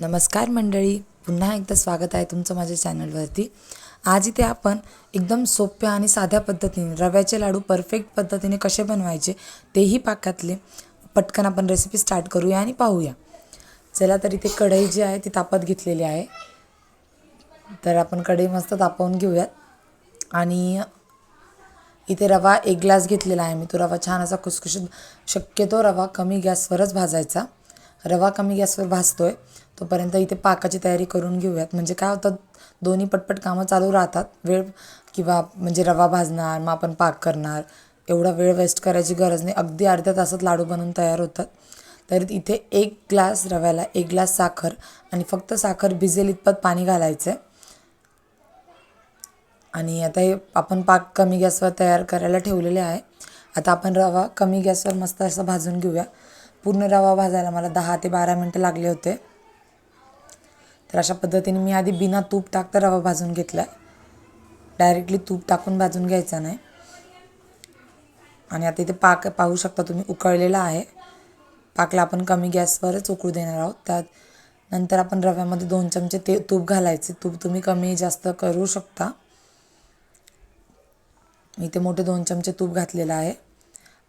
नमस्कार मंडळी पुन्हा एकदा स्वागत आहे तुमचं माझ्या चॅनलवरती. आज इथे आपण एकदम सोप्या आणि साध्या पद्धतीने रव्याचे लाडू परफेक्ट पद्धतीने कसे बनवायचे तेही पाकातले पटकन आपण रेसिपी स्टार्ट करूया आणि पाहूया. चला तर इथे कढई जी आहे ती तापत घेतलेली आहे. तर आपण कढई मस्त तापवून घेऊयात. आणि इथे रवा एक ग्लास घेतलेला आहे मी. तो रवा छान असा खुसखुशीत शक्यतो रवा कमी गॅसवरच भाजायचा. रवा कमी गॅसवर भाजतोय तोपर्यंत इथे पाकाची तयारी करून घेऊयात. म्हणजे काय होतं दोन्ही पटपट कामं चालू राहतात. वेळ किंवा म्हणजे रवा भाजणार मग आपण पाक करणार एवढा वेळ वेस्ट करायची गरज नाही. अगदी अर्ध्या तासात लाडू बनवून तयार होतात. तर इथे एक ग्लास रव्याला एक ग्लास साखर आणि फक्त साखर भिजेल इतपत पाणी घालायचं आहे. आणि आता हे आपण पाक कमी गॅसवर तयार करायला ठेवलेले आहे. आता आपण रवा कमी गॅसवर मस्त असं भाजून घेऊया. पूर्ण रवा भाजायला मला दहा ते बारा मिनटं लागले होते. तर अशा पद्धतीने मी आधी बिना तूप टाकता रवा भाजून घेतला आहे डायरेक्टली तूप टाकून भाजून घ्यायचा नाही. आणि आता इथे पाक पाहू शकता तुम्ही उकळलेला आहे. पाकला आपण कमी गॅसवरच उकळू देणार आहोत. त्यात नंतर आपण रव्यामध्ये दोन चमचे ते तूप घालायचे. तूप तुम्ही कमी जास्त करू शकता. इथे मोठे दोन चमचे तूप घातलेलं आहे.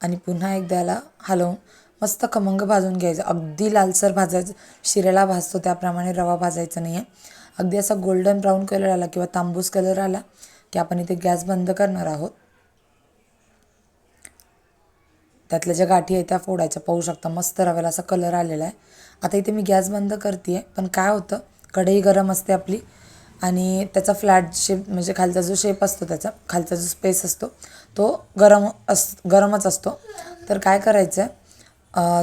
आणि पुन्हा एकदा याला हलवून मस्त खमंग भाजून घ्यायचं. अगदी लालसर भाजायचं. शिऱ्याला भाजतो त्याप्रमाणे रवा भाजायचा नाही आहे अगदी असा गोल्डन ब्राऊन कलर आला किंवा तांबूस कलर आला की आपण इथे गॅस बंद करणार आहोत. त्यातल्या ज्या गाठी आहेत त्या फोडायच्या. पाहू शकता मस्त रव्याला असा कलर आलेला आहे. आता इथे मी गॅस बंद करते आहे पण काय होतं कढई गरम असते आपली आणि त्याचा फ्लॅट शेप म्हणजे खालचा जो शेप असतो त्याचा खालचा जो स्पेस असतो तो गरम अस गरमच असतो. तर काय करायचं आहे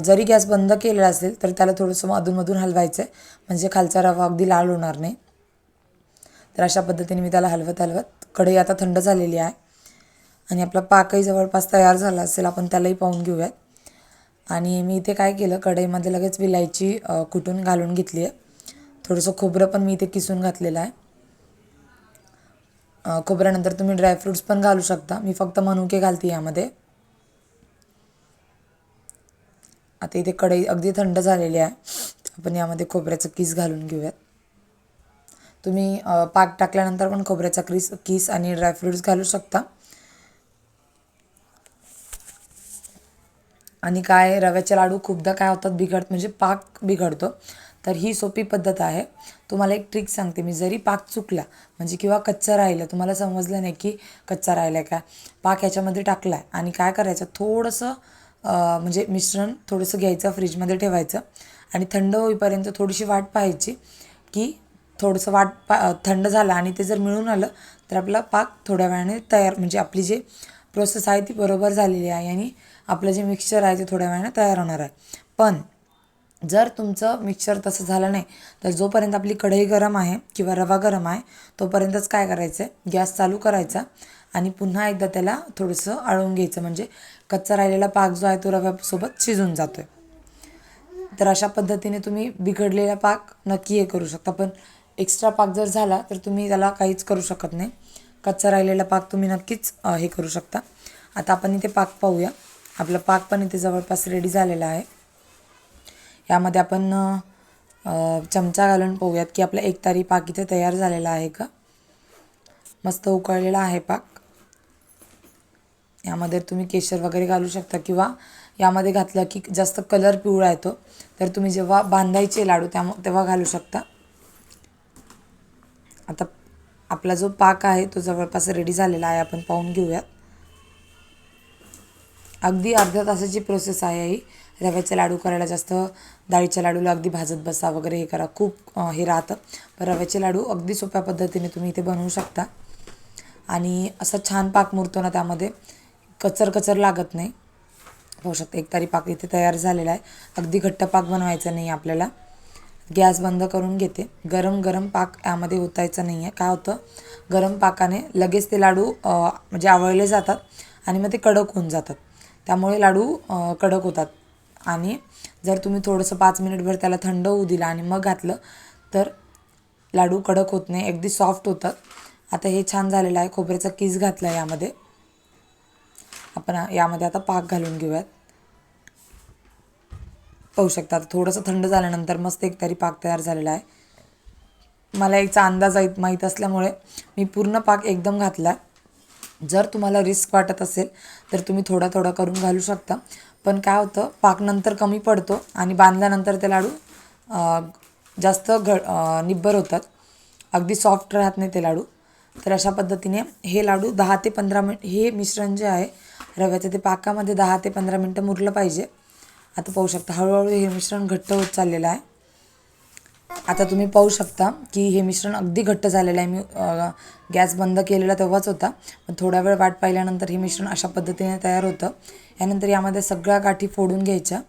जरी गॅस बंद केलेला असेल तर त्याला थोडंसं अधूनमधून हलवायचं आहे म्हणजे खालचा रवा अगदी लाल होणार नाही. तर अशा पद्धतीने मी त्याला हलवत हलवत कढई आता थंड झालेली आहे. आणि आपला पाकही जवळपास तयार झाला असेल आपण त्यालाही पाहून घेऊयात. आणि मी इथे काय केलं कढईमध्ये लगेच विलायची कुटून घालून घेतली आहे. थोडंसं खोबरं पण मी इथे किसून घातलेलं आहे. खोबऱ्यानंतर तुम्ही ड्रायफ्रूट्स पण घालू शकता. मी फक्त मनुके घालते यामध्ये. आता इथे कढई अगदी थंड झालेली आहे. आपण यामध्ये खोबऱ्याचं किस घालून घेऊयात. तुम्ही पाक टाकल्यानंतर पण खोबऱ्याचा क्रिस किस आणि ड्रायफ्रूट्स घालू शकता. आणि काय रव्याचे लाडू खूपदा काय होतात बिघड म्हणजे पाक बिघडतो. तर ही सोपी पद्धत आहे. तुम्हाला एक ट्रिक सांगते मी. जरी पाक चुकला म्हणजे किंवा कच्चा राहिलं तुम्हाला समजलं नाही की कच्चा राहिला आहे का? पाक ह्याच्यामध्ये टाकला आहे आणि काय करायचं? थोडंसं म्हणजे मिश्रण थोडंसं घ्यायचं फ्रीजमध्ये ठेवायचं आणि थंड होईपर्यंत थोडीशी वाट पाहायची की थोडंसं वाट पा थंड झालं आणि ते जर मिळून आलं तर आपला पाक थोड्या वेळाने तयार म्हणजे आपली जे प्रोसेस आहे ती बरोबर झालेली आहे आणि आपलं जे मिक्सचर आहे ते थोड्या वेळाने तयार होणार आहे. पण जर तुमचं मिक्सचर तसं झालं नाही तर जोपर्यंत आपली कढई गरम आहे किंवा रवा गरम आहे तोपर्यंतच काय करायचं आहे गॅस चालू करायचा आणि पुन्हा एकदा त्याला थोडंसं आळून घ्यायचं. म्हणजे कच्चा राहिलेला पाक जो आहे तो रव्यासोबत शिजून जातो आहे तर अशा पद्धतीने तुम्ही बिघडलेला पाक नक्की हे करू शकता. पण एक्स्ट्रा पाक जर झाला तर तुम्ही त्याला काहीच करू शकत नाही. कच्चा राहिलेला पाक तुम्ही नक्कीच हे करू शकता. आता आपण इथे पाक पाहूया. आपला पाक पण इथे जवळपास रेडी झालेला आहे. यामध्ये आपण चमचा घालून पाहूयात की आपला एक तारी पाक इथे तयार झालेला आहे का? मस्त उकळलेला आहे पाक. यामध्ये तुम्ही केशर वगैरे घालू शकता किंवा यामध्ये घातलं की जास्त कलर पिवळा येतो. तर तुम्ही जेव्हा बांधायचे लाडू त्या तेव्हा घालू शकता. आता आपला जो पाक आहे तो जवळपास रेडी झालेला आहे. आपण पाहून घेऊयात. अगदी अर्ध्या तासाची प्रोसेस आहे ही. रव्याचे लाडू करायला जास्त डाळीच्या लाडूला अगदी भाजत बसा वगैरे हे करा. खूप हे राहतं. पण रव्याचे लाडू अगदी सोप्या पद्धतीने तुम्ही इथे बनवू शकता. आणि असा छान पाक मुरतो ना त्यामध्ये कचर कचर लागत नाही. होऊ शकतं एक तारी पाक इथे तयार झालेला आहे. अगदी घट्ट पाक बनवायचा नाही आपल्याला. गॅस बंद करून घेते. गरम गरम पाक यामध्ये ओतायचं नाही आहे काय होतं? गरम पाकाने लगेच ते लाडू म्हणजे आवळले जातात आणि मग ते कडक होऊन जातात. त्यामुळे लाडू कडक होतात. आणि जर तुम्ही थोडंसं पाच मिनिटभर त्याला थंड होऊ दिला आणि मग घातलं तर लाडू कडक होत नाही. अगदी सॉफ्ट होतात. आता हे छान झालेलं आहे. खोबऱ्याचा किस घातला आहे यामध्ये. आपण यामध्ये आता पाक घालून घेऊयात. पाहू शकता आता थोडंसं थंड झाल्यानंतर मस्त एक तरी पाक तयार झालेला आहे. मला याचा अंदाज माहीत असल्यामुळे मी पूर्ण पाक एकदम घातला. जर तुम्हाला रिस्क वाटत असेल तर तुम्ही थोडा थोडा करून घालू शकता. पण काय होतं पाक नंतर कमी पडतो आणि बांधल्यानंतर ते लाडू जास्त घ निब्बर होतात. अगदी सॉफ्ट राहत नाही ते लाडू. तर अशा पद्धतीने हे लाडू दहा ते पंधरा मिनिट हे मिश्रण जे आहे रव्याचं ते पाकामध्ये दहा ते पंधरा मिनटं मुरलं पाहिजे. आता पाहू शकता हळूहळू हे मिश्रण घट्ट होत चाललेलं आहे. आता तुम्ही पाहू शकता की हे मिश्रण अगदी घट्ट झालेलं आहे. मी गॅस बंद केलेला तेव्हाच होता. पण थोडा वेळ वाट पाहिल्यानंतर हे मिश्रण अशा पद्धतीने तयार होतं. यानंतर यामध्ये सगळ्या गाठी फोडून घ्यायच्या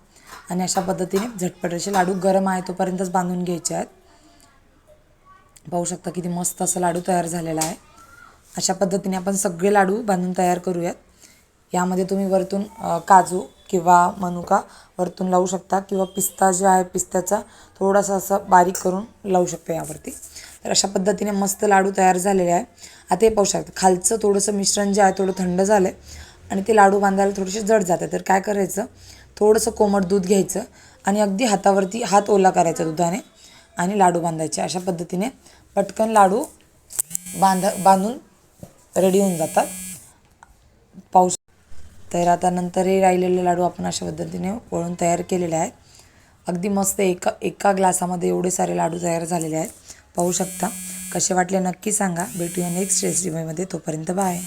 आणि अशा पद्धतीने झटपट असे लाडू गरम आहे तोपर्यंतच बांधून घ्यायचे आहेत. पाहू शकता किती मस्त असं लाडू तयार झालेला आहे. अशा पद्धतीने आपण सगळे लाडू बांधून तयार करूयात. यामध्ये तुम्ही वरतून काजू किंवा मनुका वरतून लावू शकता किंवा पिस्ता जे आहे पिस्त्याचा थोडासा असं बारीक करून लावू शकता यावरती. तर अशा पद्धतीने मस्त लाडू तयार झालेले आहे. आता हे पाहू शकता खालचं थोडंसं मिश्रण जे आहे थोडं थंड झालं आहे आणि ते लाडू बांधायला थोडेसे जड जाते तर काय करायचं थोडंसं कोमट दूध घ्यायचं आणि अगदी हातावरती हात ओला करायचा दुधाने आणि लाडू बांधायचे. अशा पद्धतीने पटकन लाडू बांध बांधून रेडी होऊन जातात. पाऊस तर आता नंतर हे राहिलेले लाडू आपण अशा पद्धतीने वळून तयार केलेले आहेत. अगदी मस्त एका एका ग्लासामध्ये एवढे सारे लाडू तयार झालेले आहेत. पाहू शकता. कसे वाटले नक्की सांगा. भेटूया नेक्स्ट रेसिपीमध्ये तोपर्यंत बाय